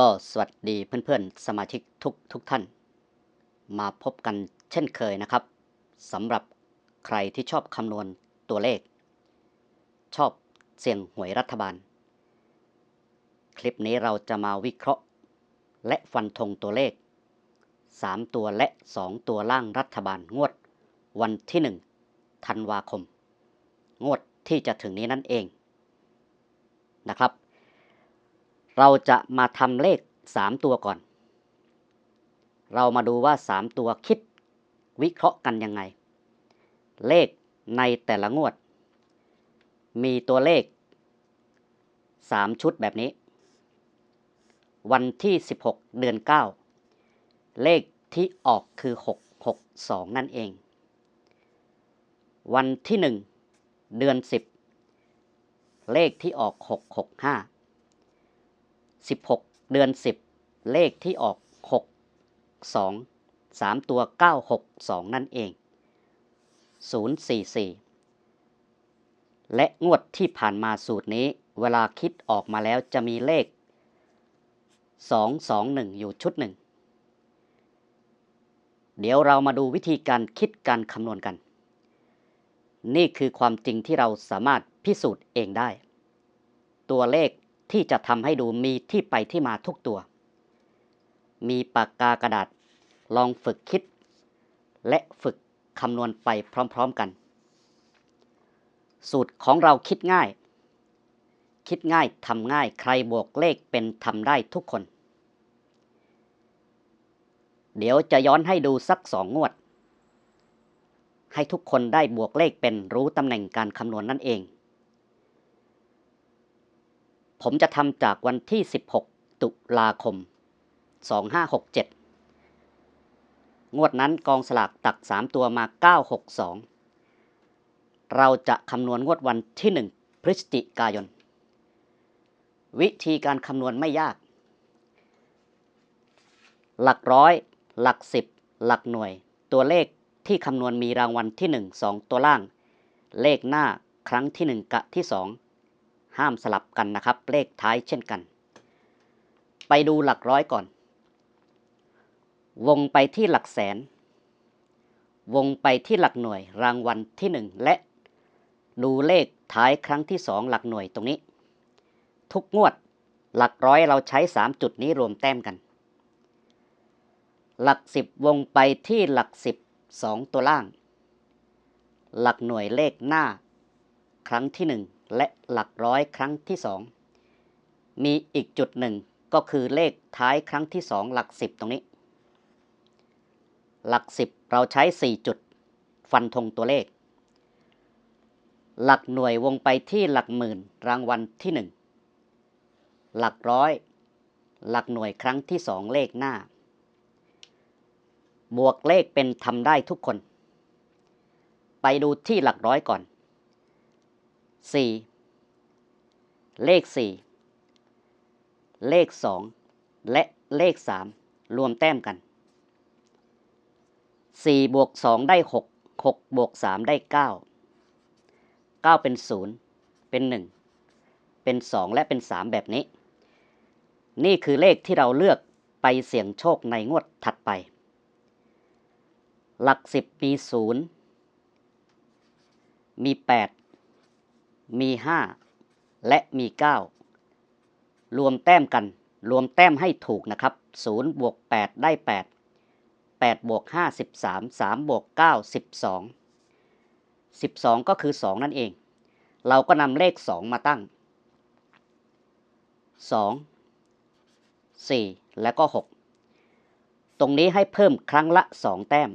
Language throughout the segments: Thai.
ก็สวัสดีเพื่อนๆ สมาชิกทุกทุกท่าน มาพบกันเช่นเคยนะครับสำหรับใครที่ชอบคำนวณตัวเลข ชอบเสี่ยงหวยรัฐบาล คลิปนี้เราจะมาวิเคราะห์ และฟันธงตัวเลข 3 ตัวและ 2 ตัวล่างรัฐบาลงวด วันที่ 1 ธันวาคม งวดที่จะถึงนี้นั่นเองนะครับ เราจะมาทำเลข 3 ตัวก่อน เรามาดูว่า 3 ตัวคิดวิเคราะห์กันยังไง เลขในแต่ละงวด มีตัวเลข 3 ชุดแบบนี้ วันที่ 16 เดือน 9 เลขที่ออกคือ 662 นั่นเอง วันที่ 1 เดือน 10 เลขที่ออก 665 16 เดือน 10 เลขที่ออก 6 2 3 ตัว 962 นั่นเอง 044 และงวดที่ผ่านมาสูตรนี้เวลาคิดออกมาแล้วจะมีเลข 221 อยู่ชุดหนึ่ง เดี๋ยวเรามาดูวิธีการคิดการคำนวณกัน นี่คือความจริงที่เราสามารถพิสูจน์เองได้ ตัวเลข ที่จะทำให้ดูมีที่ไปที่มาทุกตัว มีปากกากระดาษ ลองฝึกคิด และฝึกคำนวณไปพร้อมๆกัน สูตรของเราคิดง่าย คิดง่ายทำง่ายใครบวกเลขเป็นทำได้ทุกคน เดี๋ยวจะย้อนให้ดูสักสองงวด ให้ทุกคนได้บวกเลขเป็นรู้ตำแหน่งการคำนวณนนั่นเอง ผมจะทำจากวันที่ 16 ตุลาคม 2567 งวดนั้นกองสลากตัก 3 ตัวมา 962 เราจะคำนวณงวดวันที่ 1 พฤศจิกายน วิธีการคำนวณไม่ยาก หลักร้อย หลักสิบ หลักหน่วย ตัวเลขที่คำนวณมีรางวัลที่ 1 2 ตัวล่าง เลขหน้าครั้งที่ 1กะที่ 2 ห้ามสลับกันนะครับ เลขท้ายเช่นกัน ไปดูหลักร้อยก่อน วงไปที่หลักแสน วงไปที่หลักหน่วยรางวัลที่ 1 และดูเลขท้ายครั้งที่ 2 หลักหน่วยตรงนี้ ทุกงวดหลักร้อยเราใช้ 3 จุดนี้รวมแต้มกัน หลัก 10 วงไปที่หลัก 10 2 ตัวล่าง หลักหน่วยเลขหน้า ครั้งที่1 และหลักร้อยครั้งที่ 2 มีอีกจุดหนึ่งก็คือเลขท้ายครั้งที่ 2 หลัก 10 ตรงนี้ หลัก 10 เราใช้ 4 จุด ฟันธงตัวเลข หลักหน่วยวงไปที่หลักหมื่นรางวัลที่ 1 หลักร้อย หลักหน่วยครั้งที่ 2 เลขหน้า บวกเลขเป็นทำได้ทุกคน ไปดูที่หลักร้อยก่อน 4 เลข 4 เลข 2 และเลข 3 รวมแต้มกัน 4 บวก 2 ได้ 6 6 บวก 3 ได้ 9 9 เป็น 0 เป็น 1 เป็น 2 และเป็น 3 แบบนี้ นี่คือเลขที่เราเลือกไปเสี่ยงโชคในงวดถัดไป หลัก 10 มี 0 มี 8 มี5และมี9รวมแต้มกัน รวมแต้มให้ถูกนะครับ0บวก8ได้8 8บวก5 13 3บวก9 12 12ก็คือ2นั่นเอง เราก็นำเลข2มาตั้ง2 4และก็6ตรงนี้ให้เพิ่มครั้งละ2แต้ม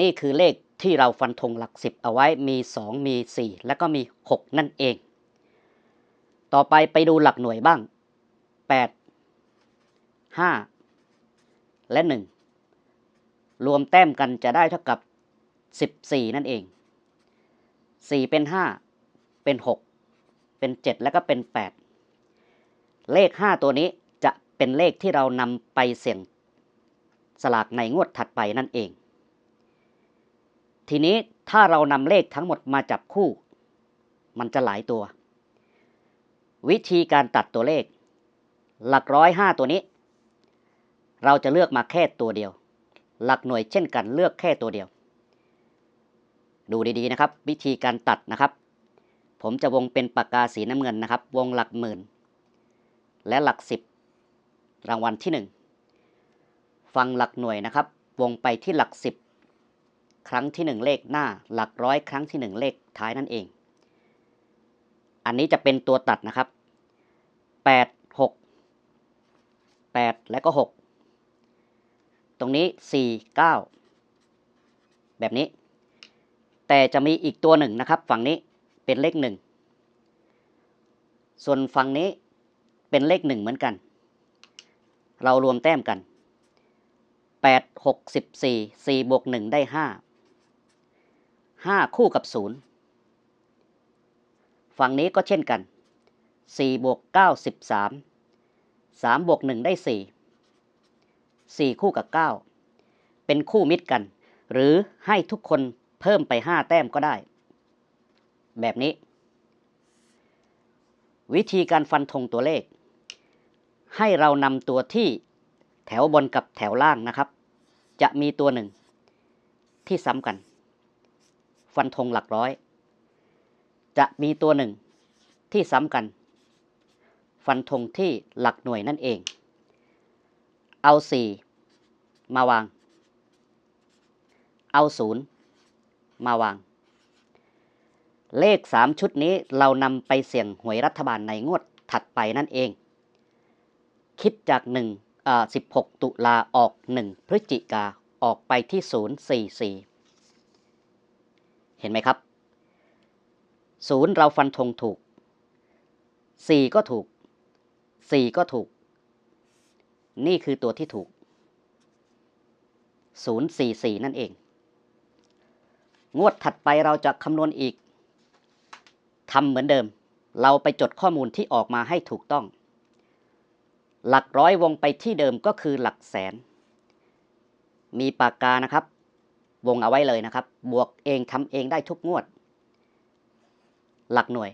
นี่คือเลข ที่เราฟันธงหลัก 10 เอาไว้มี 2 มี 4 และก็มี 6 นั่นเอง ต่อไปไปดูหลักหน่วยบ้าง 8 5 และ 1 รวมแต้มกันจะได้เท่ากับ 14 นั่นเอง 4 เป็น 5 เป็น 6 เป็น 7 แล้วก็เป็น 8 เลข 5 ตัวนี้จะเป็นเลขที่เรานำไปเสี่ยงสลากในงวดถัดไปนั่นเอง ทีนี้ถ้าเรานำเลขทั้งหมดมาจับคู่ มันจะหลายตัว วิธีการตัดตัวเลข หลักร้อยห้าตัวนี้ เราจะเลือกมาแค่ตัวเดียว หลักหน่วยเช่นกันเลือกแค่ตัวเดียว ดูดีๆนะครับ วิธีการตัดนะครับ ผมจะวงเป็นปากกาสีน้ำเงินนะครับ วงหลักหมื่น และหลักสิบรางวัลที่หนึ่งฟังหลักหน่วยนะครับ วงไปที่หลักสิบ ครั้งที่หนึ่งเลขหน้า หลักร้อยครั้งที่หนึ่งเลขท้ายนั่นเอง อันนี้จะเป็นตัวตัดนะครับแปดหกแปดและก็หกตรงนี้สี่เก้าแบบนี้ แต่จะมีอีกตัวหนึ่งนะครับ ฝั่งนี้เป็นเลขหนึ่งส่วนฝั่งนี้เป็นเลขหนึ่งเหมือนกัน เรารวมแต้มกันแปดหกสิบสี่สี่บวกหนึ่งได้ห้า ห้าคู่กับศูนย์ฝั่งนี้ก็เช่นกันสี่บวกเก้าสิบสามสามบวกหนึ่งได้สี่สี่คู่กับเก้าเป็นคู่มิตรกัน หรือให้ทุกคนเพิ่มไปห้าแต้มก็ได้ แบบนี้ วิธีการฟันธงตัวเลข ให้เรานำตัวที่แถวบนกับแถวล่างนะครับ จะมีตัวหนึ่งที่ซ้ำกัน ฟันธงหลักร้อย จะมีตัวหนึ่งที่ซ้ำกัน ฟันธงที่หลักหน่วยนั่นเอง เอาสี่มาวาง เอาศูนย์มาวาง เลขสามชุดนี้เรานำไปเสี่ยงหวยรัฐบาลในงวดถัดไปนั่นเอง คิดจากหนึ่งอ่า16 ตุลาออก 1 พฤศจิกาออกไปที่ 044 ห็นไหมครับ 0 เราฟันธงถูก 4 ก็ถูก 4 ก็ถูก นี่คือตัวที่ถูก 044 นั่นเอง งวดถัดไปเราจะคำนวณอีกทำเหมือนเดิม เราไปจดข้อมูลที่ออกมาให้ถูกต้อง หลักร้อยวงไปที่เดิมก็คือหลักแสน มีปากกานะครับ วงเอาไว้เลยนะครับ บวกเองทำเองได้ทุกงวด หลักหน่วย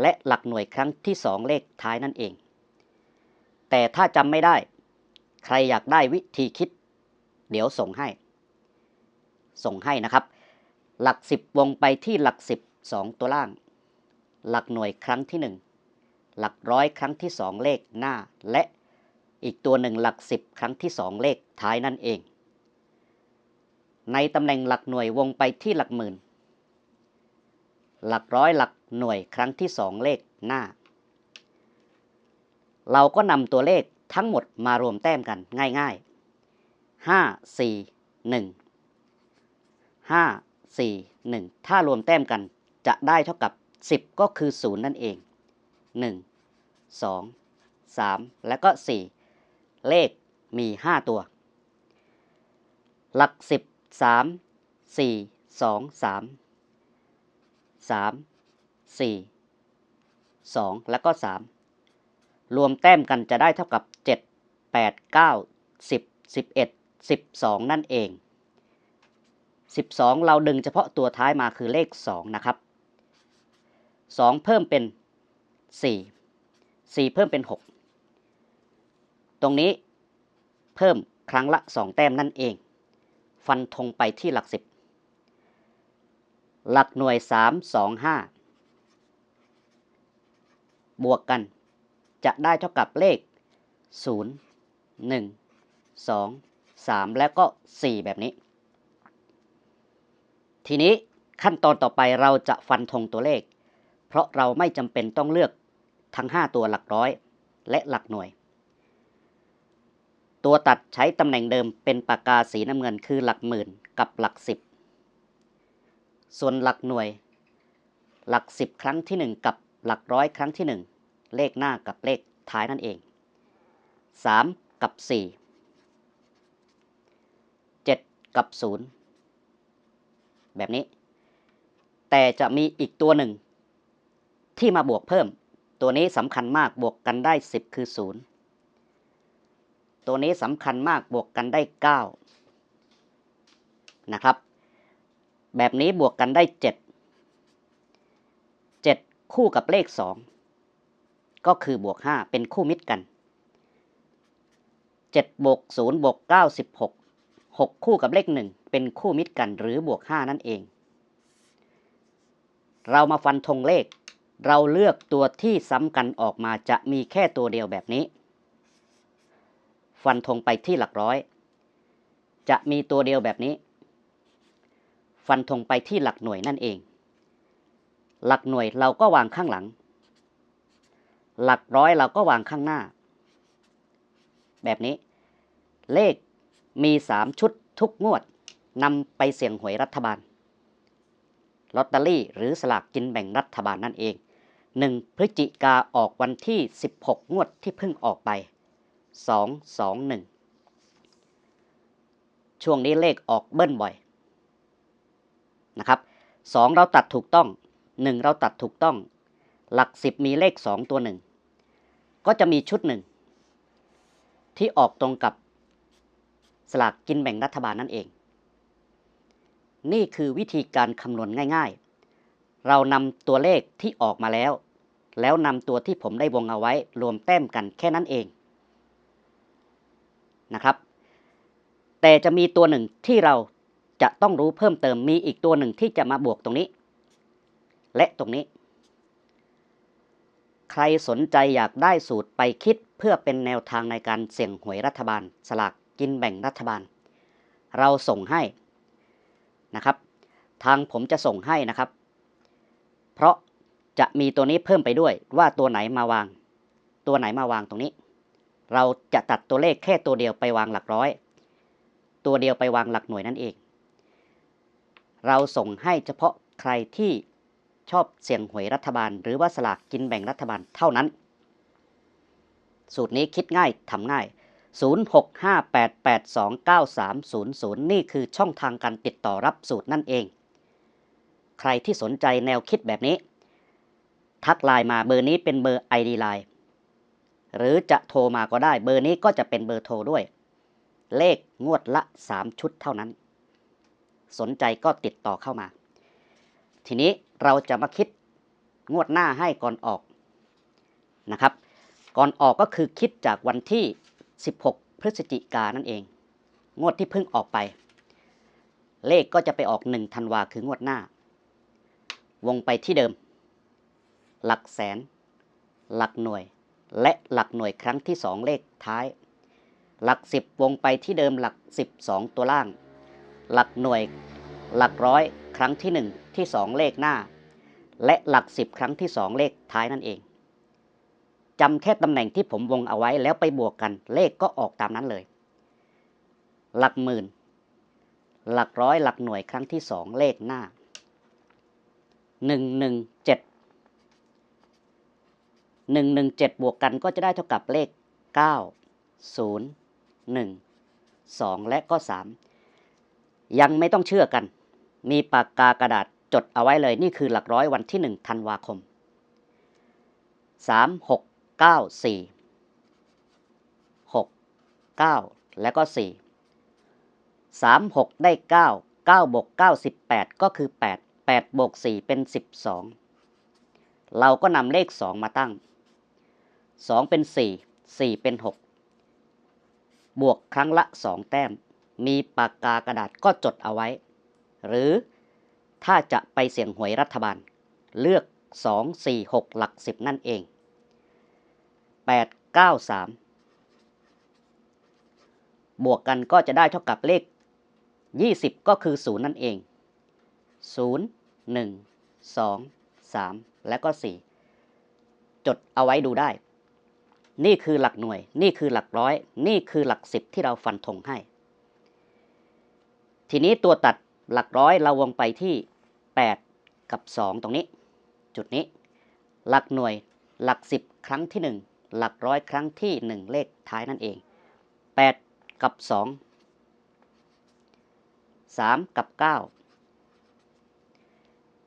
และหลักหน่วยครั้งที่สองเลขท้ายนั่นเอง แต่ถ้าจำไม่ได้ ใครอยากได้วิธีคิด เดี๋ยวส่งให้ ส่งให้นะครับ หลักสิบวงไปที่หลักสิบสองตัวล่าง หลักหน่วยครั้งที่หนึ่งหลักร้อยครั้งที่สองเลขหน้า และอีกตัวหนึ่งหลักสิบครั้งที่สองเลขท้ายนั่นเอง ในตำแหน่งหลักหน่วยวงไปที่หลักหมื่น หลักร้อยหลักหน่วยครั้งที่สองเลขหน้า เราก็นำตัวเลขทั้งหมดมารวมแต้มกันง่ายๆห้าสี่หนึ่งห้าสี่หนึ่งถ้ารวมแต้มกันจะได้เท่ากับ10ก็คือ0นั่นเอง1 2 3แล้วก็4เลขมี5ตัว หลัก 10 3 4 2 3 3 4 2แล้วก็3รวมแต้มกันจะได้เท่ากับ7 8 9 10 11 12นั่นเอง12เราดึงเฉพาะตัวท้ายมาคือเลข2นะครับ2เพิ่มเป็น4 4เพิ่มเป็น6ตรงนี้เพิ่มครั้งละ2แต้มนั่นเอง ฟันธงไปที่หลัก10หลักหน่วย3 2 5บวกกัน จะได้เท่ากับเลข 0 1 2 3 แล้วก็ 4 แบบนี้ ทีนี้ขั้นตอนต่อไปเราจะฟันธงตัวเลข เพราะเราไม่จำเป็นต้องเลือกทั้ง 5 ตัวหลักร้อย และหลักหน่วย ตัวตัดใช้ตำแหน่งเดิมเป็นปากกาสีน้ำเงินคือหลักหมื่นกับหลักสิบ ส่วนหลักหน่วย หลักสิบครั้งที่ 1 กับหลักร้อยครั้งที่ 1 เลขหน้ากับเลขท้ายนั่นเอง 3 กับ 4 7 กับ 0 แบบนี้ แต่จะมีอีกตัวหนึ่ง ที่มาบวกเพิ่ม ตัวนี้สำคัญมากบวกกันได้ 10 คือ 0 ตัวนี้สำคัญมากบวกกันได้ 9 นะครับ แบบนี้บวกกันได้ 7 7 คู่กับเลข 2 ก็คือบวก 5 เป็นคู่มิตรกัน 7 บวก 0 บวก 9 16 6 คู่กับเลข 1 เป็นคู่มิตรกันหรือบวก 5 นั่นเอง เรามาฟันธงเลข เราเลือกตัวที่ซ้ำกันออกมาจะมีแค่ตัวเดียวแบบนี้ ฟันธงไปที่หลักร้อย จะมีตัวเดียวแบบนี้ ฟันธงไปที่หลักหน่วยนั่นเอง หลักหน่วยเราก็วางข้างหลัง หลักร้อยเราก็วางข้างหน้า แบบนี้ เลขมี3ชุดทุกงวดนำไปเสี่ยงหวยรัฐบาลลอตเตอรี่หรือสลากกินแบ่งรัฐบาลนั่นเอง 1 พฤศจิกาออกวันที่ 16 งวดที่เพิ่งออกไป 2 2 1 ช่วงนี้เลขออกเบิ้ลบ่อยนะครับ2เราตัดถูกต้อง 1 เราตัดถูกต้อง หลัก 10 มีเลข 2 ตัวหนึ่งก็จะมีชุดหนึ่งที่ออกตรงกับสลากกินแบ่งรัฐบาลนั่นเอง นี่คือวิธีการคำนวณง่ายๆ เรานำตัวเลขที่ออกมาแล้ว แล้วนำตัวที่ผมได้วงเอาไว้รวมแต้มกันแค่นั้นเอง นะครับ แต่จะมีตัวหนึ่งที่เราจะต้องรู้เพิ่มเติมมีอีกตัวหนึ่งที่จะมาบวกตรงนี้ และตรงนี้ ใครสนใจอยากได้สูตรไปคิดเพื่อเป็นแนวทางในการเสี่ยงหวยรัฐบาล สลากกินแบ่งรัฐบาล เราส่งให้นะครับ ทางผมจะส่งให้นะครับ เพราะจะมีตัวนี้เพิ่มไปด้วยว่าตัวไหนมาวาง ตัวไหนมาวางตรงนี้ เราจะตัดตัวเลขแค่ตัวเดียวไปวางหลักร้อย ตัวเดียวไปวางหลักหน่วยนั่นเอง เราส่งให้เฉพาะใครที่ชอบเสี่ยงหวยรัฐบาล หรือว่าสลากกินแบ่งรัฐบาลเท่านั้น สูตรนี้คิดง่ายทำง่าย 0658829300 นี่คือช่องทางการติดต่อรับสูตรนั่นเอง ใครที่สนใจแนวคิดแบบนี้ ทักไลน์มาเบอร์นี้เป็นเบอร์ ID ไลน์ หรือจะโทรมาก็ได้ เบอร์นี้ก็จะเป็นเบอร์โทรด้วย เลขงวดละ 3 ชุดเท่านั้น สนใจก็ติดต่อเข้ามา ทีนี้เราจะมาคิดงวดหน้าให้ก่อนออกนะครับ ก่อนออกก็คือคิดจากวันที่ 16 พฤศจิกานนั่นเอง งวดที่เพิ่งออกไป เลขก็จะไปออก1ธันวาคืองวดหน้า วงไปที่เดิม หลักแสน หลักหน่วย และหลักหน่วยครั้งที่ 2 เลขท้าย หลัก 10 วงไปที่เดิมหลัก 12 ตัวล่าง หลักหน่วยหลักร้อยครั้งที่ 1 ที่ 2 เลขหน้า และหลัก 10 ครั้งที่ 2 เลขท้ายนั่นเองจำแค่ตำแหน่งที่ผมวงเอาไว้แล้วไปบวกกัน เลขก็ออกตามนั้นเลย หลักหมื่น หลักร้อยหลักหน่วยครั้งที่ 2 เลขหน้า 117 บวกกันก็จะได้เท่ากับเลข 9 0 1 2 และก็ 3 ยังไม่ต้องเชื่อกัน มีปากกากระดาษจดเอาไว้เลยนี่คือหลักร้อยวันที่ 1 ธันวาคม 3 6 9 4 6 9 แล้วก็ 4 3 6 ได้ 9 9บวก9 18 ก็คือ 8 8บวก4เป็น 12 เราก็นำเลข 2 มาตั้ง 2 เป็น 4 4 เป็น 6 บวกครั้งละ 2 แต้ม มีปากกากระดาษก็จดเอาไว้ หรือถ้าจะไปเสี่ยงหวยรัฐบาล เลือก 2 4 6 หลัก 10 นั่นเอง 8 9 3 บวกกันก็จะได้เท่ากับเลข 20 ก็คือ 0 นั่นเอง 0 1 2 3 และก็ 4 จดเอาไว้ดูได้ นี่คือหลักหน่วย นี่คือหลักร้อย นี่คือหลักสิบที่เราฟันธงให้ ทีนี้ตัวตัดหลักร้อยเราวงไปที่ 8 กับ 2 ตรงนี้ จุดนี้ หลักหน่วยหลัก 10 ครั้งที่ 1 หลักร้อยครั้งที่ 1 เลขท้ายนั่นเอง 8 กับ 2 3 กับ 9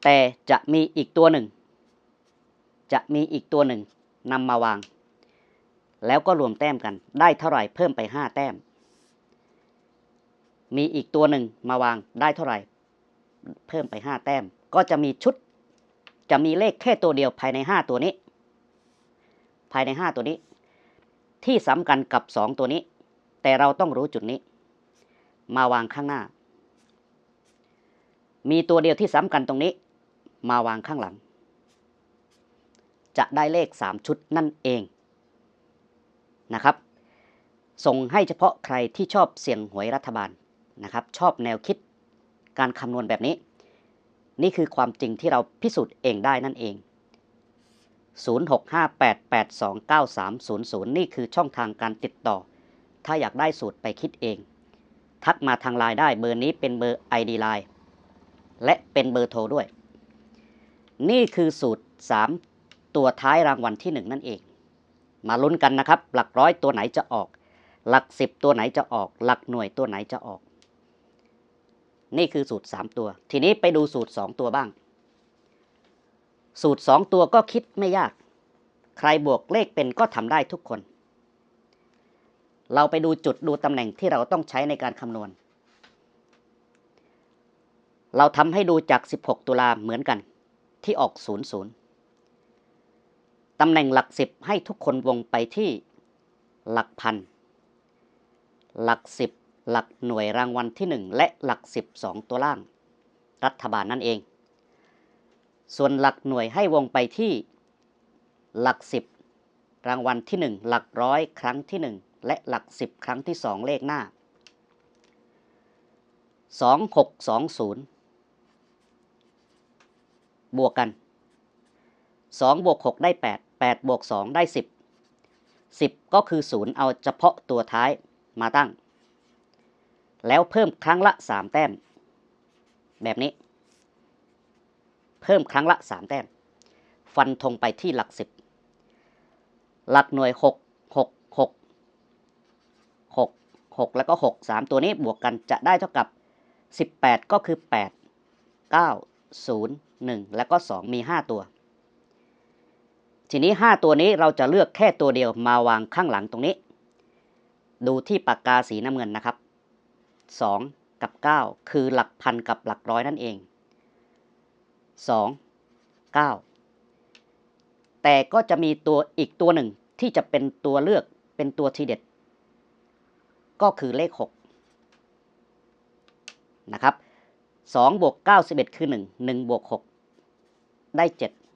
แต่จะมีอีกตัวหนึ่ง จะมีอีกตัวหนึ่งนำมาวาง แล้วก็รวมแต้มกัน ได้เท่าไหร่เพิ่มไป 5 แต้ม มีอีกตัวหนึ่งมาวางได้เท่าไหร่ เพิ่มไป 5 แต้ม ก็จะมีชุด จะมีเลขแค่ตัวเดียวภายใน 5 ตัวนี้ ภายใน 5 ตัวนี้ ที่สำคัญกับ 2 ตัวนี้ แต่เราต้องรู้จุดนี้ มาวางข้างหน้า มีตัวเดียวที่ซ้ำกันตรงนี้ มาวางข้างหลัง จะได้เลข 3 ชุดนั่นเอง นะครับ ส่งให้เฉพาะใครที่ชอบเสี่ยงหวยรัฐบาลนะครับ ชอบแนวคิดการคำนวณแบบนี้ นี่คือความจริงที่เราพิสูจน์เองได้นั่นเอง 0658829300 นี่คือช่องทางการติดต่อ ถ้าอยากได้สูตรไปคิดเอง ทักมาทางไลน์ได้เบอร์นี้เป็นเบอร์ ID Line และเป็นเบอร์โทรด้วย นี่คือสูตร 3 ตัวท้ายรางวัลที่ 1 นั่นเอง มาลุ้นกันนะครับ หลักร้อยตัวไหนจะออก หลัก10ตัวไหนจะออก หลักหน่วยตัวไหนจะออก นี่คือสูตร 3 ตัว ทีนี้ไปดูสูตร 2 ตัวบ้าง สูตร 2 ตัวก็คิดไม่ยาก ใครบวกเลขเป็นก็ทำได้ทุกคน เราไปดูจุดดูตำแหน่งที่เราต้องใช้ในการคำนวณ เราทำให้ดูจาก 16 ตุลาเหมือนกัน ที่ออก 00 ตำแหน่งหลัก10ให้ทุกคนวงไปที่ หลักพัน หลัก10หลักหน่วยรางวัลที่1และหลัก10 2ตัวล่าง รัฐบาลนั่นเอง ส่วนหลักหน่วยให้วงไปที่ หลัก10รางวัลที่1หลักร้อยครั้งที่1และหลัก10ครั้งที่2เลขหน้า2620บวกกัน 2 บวก 6 ได้ 8 8บวก2ได้ 10 10 ก็คือ 0 เอาเฉพาะตัวท้ายมาตั้ง แล้วเพิ่มครั้งละ 3 แต้ม แบบนี้ เพิ่มครั้งละ 3 แต้ม ฟันธงไปที่หลัก 10 หลักหน่วย 6 6 6 6 6 แล้วก็ 6 3 ตัวนี้บวกกันจะได้เท่ากับ 18 ก็คือ 8 9 0 1 แล้วก็ 2 มี 5 ตัว ทีนี้ 5 ตัวนี้เราจะเลือกแค่ตัวเดียวมาวางข้างหลังตรงนี้ ดูที่ปากกาสีน้ำเงินนะครับ 2 กับ 9 คือหลักพันกับหลักร้อยนั่นเอง 2 9 แต่ก็จะมีตัวอีกตัวหนึ่งที่จะเป็นตัวเลือกเป็นตัวทีเด็ด ก็คือเลข 6 นะครับ2บวก9 11 คือ 1 1บวก6ได้ 7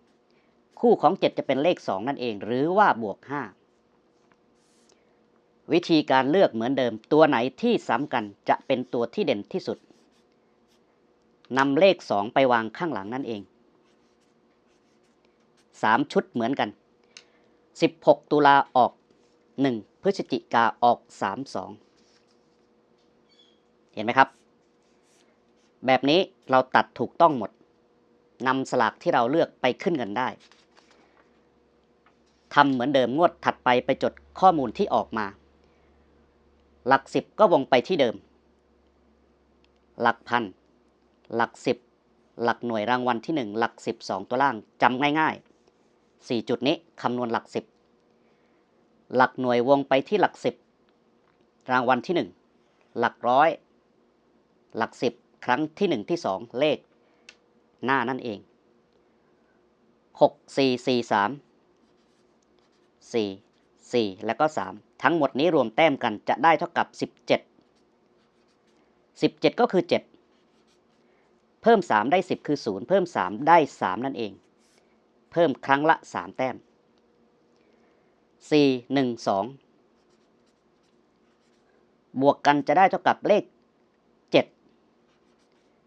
คู่ของ 7 จะเป็นเลข 2 นั่นเอง หรือว่าบวก 5 วิธีการเลือกเหมือนเดิม ตัวไหนที่ซ้ำกันจะเป็นตัวที่เด่นที่สุดนำเลข 2 ไปวางข้างหลังนั่นเอง 3 ชุดเหมือนกัน 16 ตุลาออก 1 พฤศจิกาออก 32 เห็นไหมครับ แบบนี้เราตัดถูกต้องหมดนำสลากที่เราเลือกไปขึ้นเงินได้ ทำเหมือนเดิมงวดถัดไปไปจดข้อมูลที่ออกมา หลักสิบก็วงไปที่เดิม หลักพัน หลักสิบ หลักหน่วยรางวัลที่หนึ่งหลักสิบสองตัวล่างจำง่ายๆสี่จุดนี้คำนวณหลักสิบ หลักหน่วยวงไปที่หลักสิบ รางวัลที่หนึ่งหลักร้อย หลักสิบครั้งที่หนึ่งที่สองเลข หน้านั่นเองหกสี่สี่สาม สี่สี่แล้วก็สามทั้งหมดนี้รวมแต้มกันจะได้เท่ากับสิบเจ็ดสิบเจ็ดก็คือเจ็ดเพิ่มสามได้สิบคือศูนย์เพิ่มสามได้สามนั่นเอง เพิ่มครั้งละสามแต้มสี่หนึ่งสองบวกกันจะได้เท่ากับเลขเจ็ด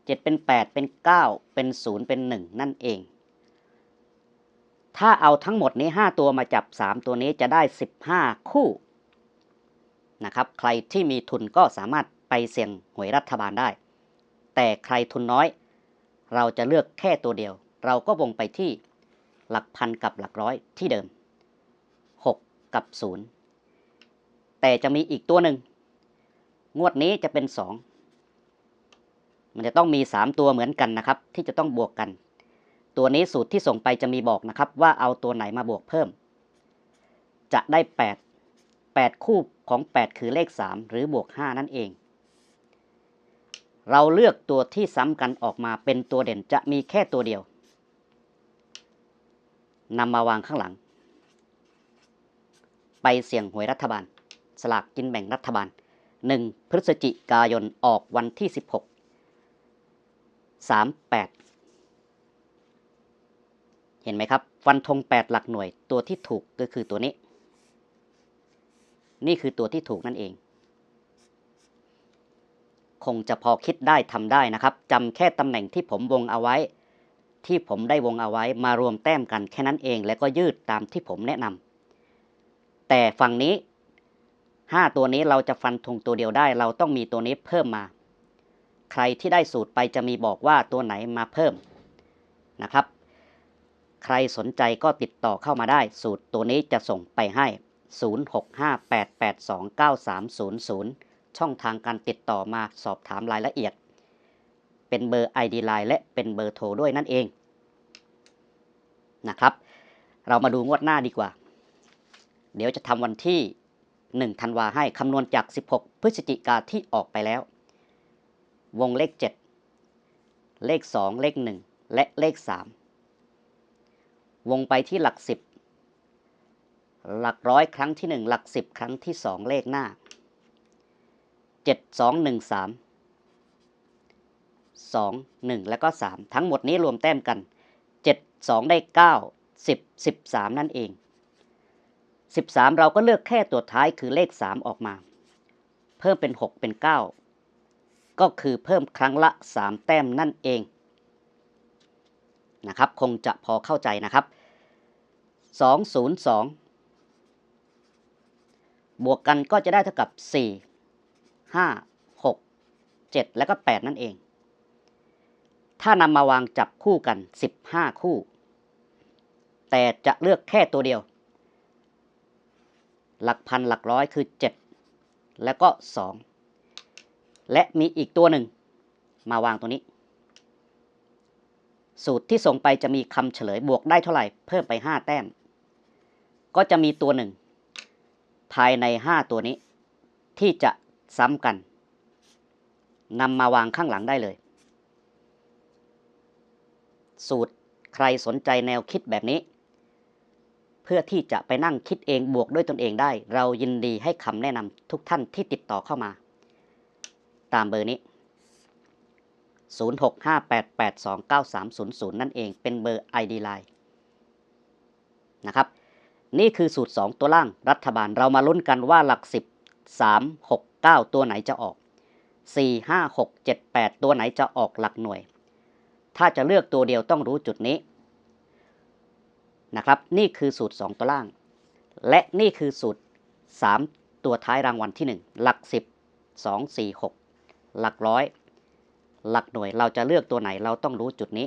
7เป็น 8 เป็น 9 เป็น 0 เป็น 1 นั่นเอง ถ้าเอาทั้งหมดนี้ 5 ตัวมาจับ 3 ตัวนี้จะได้ 15 คู่นะครับ ใครที่มีทุนก็สามารถไปเสี่ยงหวยรัฐบาลได้ แต่ใครทุนน้อย เราจะเลือกแค่ตัวเดียว เราก็วงไปที่หลักพันกับหลักร้อยที่เดิม 6 กับ 0 แต่จะมีอีกตัวหนึ่ง งวดนี้จะเป็น 2 มันจะต้องมี 3 ตัวเหมือนกันนะครับ ที่จะต้องบวกกัน ตัวนี้สูตรที่ส่งไปจะมีบอกนะครับ ว่าเอาตัวไหนมาบวกเพิ่ม จะได้ 8 8 คู่ของ 8 คือเลข 3 หรือบวก 5 นั่นเอง เราเลือกตัวที่ซ้ำกันออกมาเป็นตัวเด่นจะมีแค่ตัวเดียวนำมาวางข้างหลัง ไปเสี่ยงหวยรัฐบาล สลากกินแบ่งรัฐบาล 1 พฤศจิกายนออกวันที่ 16 38 เห็นไหมครับ ฟันธง 8 หลักหน่วยตัวที่ถูกก็คือตัวนี้ นี่คือตัวที่ถูกนั่นเอง คงจะพอคิดได้ทำได้นะครับจำแค่ตำแหน่งที่ผมวงเอาไว้ ที่ผมได้วงเอาไว้มารวมแต้มกันแค่นั้นเอง แล้วก็ยืดตามที่ผมแนะนำแต่ฝั่งนี้ 5 ตัวนี้เราจะฟันธงตัวเดียวได้ เราต้องมีตัวนี้เพิ่มมา ใครที่ได้สูตรไปจะมีบอกว่าตัวไหนมาเพิ่มนะครับ ใครสนใจก็ติดต่อเข้ามาได้ สูตรตัวนี้จะส่งไปให้ 0658829300 ช่องทางการติดต่อมาสอบถามรายละเอียด เป็นเบอร์ ID Line และเป็นเบอร์โทรด้วยนั่นเองนะครับ เรามาดูงวดหน้าดีกว่า เดี๋ยวจะทำวันที่1ธันวาให้คำนวณจาก 16 พฤศจิกาที่ออกไปแล้ว วงเลข 7 เลข 2 เลข 1 และเลข 3 วงไปที่หลัก10หลักร้อยครั้งที่1หลัก10ครั้งที่2เลขหน้า7 2 1 3 2 1แล้วก็3ทั้งหมดนี้รวมแต้มกัน7 2ได้9 10 13นั่นเอง13เราก็เลือกแค่ตัวท้ายคือเลข3ออกมา เพิ่มเป็น6เป็น9ก็คือเพิ่มครั้งละ3แต้มนั่นเอง นะครับ คงจะพอเข้าใจนะครับ 202 บวกกันก็จะได้เท่ากับ 4 5 6 7 แล้วก็ 8 นั่นเอง ถ้านำมาวางจับคู่กัน 15 คู่ แต่จะเลือกแค่ตัวเดียว หลักพันหลักร้อยคือ 7 แล้วก็ 2 และมีอีกตัวหนึ่ง มาวางตัวนี้ สูตรที่ส่งไปจะมีคำเฉลยบวกได้เท่าไหร่ เพิ่มไป 5 แต้ม ก็จะมีตัวหนึ่ง ภายใน 5 ตัวนี้ ที่จะซ้ำกันนำมาวางข้างหลังได้เลย สูตรใครสนใจแนวคิดแบบนี้ เพื่อที่จะไปนั่งคิดเองบวกด้วยตนเองได้ เรายินดีให้คำแนะนำทุกท่านที่ติดต่อเข้ามา ตามเบอร์นี้ 0658829300 นั่นเองเป็นเบอร์ ID Line นะครับ นี่คือสูตร 2 ตัวล่างรัฐบาลเรามาลุ้นกันว่าหลัก 10 3 6 9 ตัวไหนจะออก 4 5 6 7 8 ตัวไหนจะออกหลักหน่วย ถ้าจะเลือกตัวเดียวต้องรู้จุดนี้นะครับ นี่คือสูตร 2 ตัวล่าง และนี่คือสูตร 3 ตัวท้ายรางวัลที่ 1 หลัก 10 2 4 6 หลักร้อย หลักหน่วยเราจะเลือกตัวไหนเราต้องรู้จุดนี้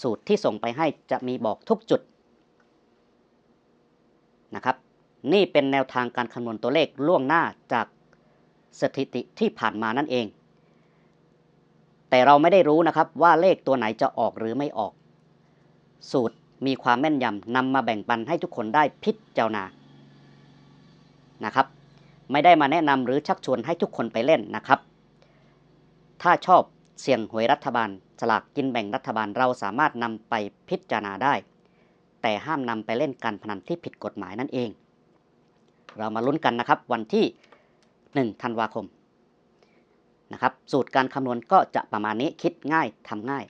สูตรที่ส่งไปให้จะมีบอกทุกจุดนะครับนี่เป็นแนวทางการคำนวณตัวเลขล่วงหน้าจากสถิติที่ผ่านมานั่นเอง แต่เราไม่ได้รู้นะครับว่าเลขตัวไหนจะออกหรือไม่ออก สูตรมีความแม่นยำนำมาแบ่งปันให้ทุกคนได้พิจารณานะครับ ไม่ได้มาแนะนำหรือชักชวนให้ทุกคนไปเล่นนะครับ ถ้าชอบ เสี่ยงหวยรัฐบาล สลากกินแบ่งรัฐบาลเราสามารถนำไปพิจารณาได้ แต่ห้ามนำไปเล่นการพนันที่ผิดกฎหมายนั่นเอง เรามาลุ้นกันนะครับวันที่ 1 ธันวาคมนะครับสูตรการคำนวณก็จะประมาณนี้คิดง่ายทำง่าย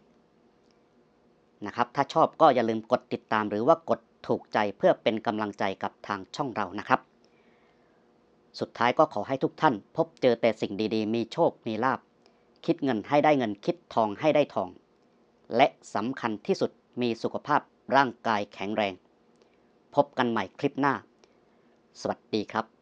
นะครับถ้าชอบก็อย่าลืมกดติดตามหรือว่ากดถูกใจเพื่อเป็นกำลังใจกับทางช่องเรานะครับ สุดท้ายก็ขอให้ทุกท่านพบเจอแต่สิ่งดีๆ มีโชค มีลาบ คิดเงินให้ได้เงินคิดทองให้ได้ทอง และสำคัญที่สุดมีสุขภาพร่างกายแข็งแรง พบกันใหม่คลิปหน้า สวัสดีครับ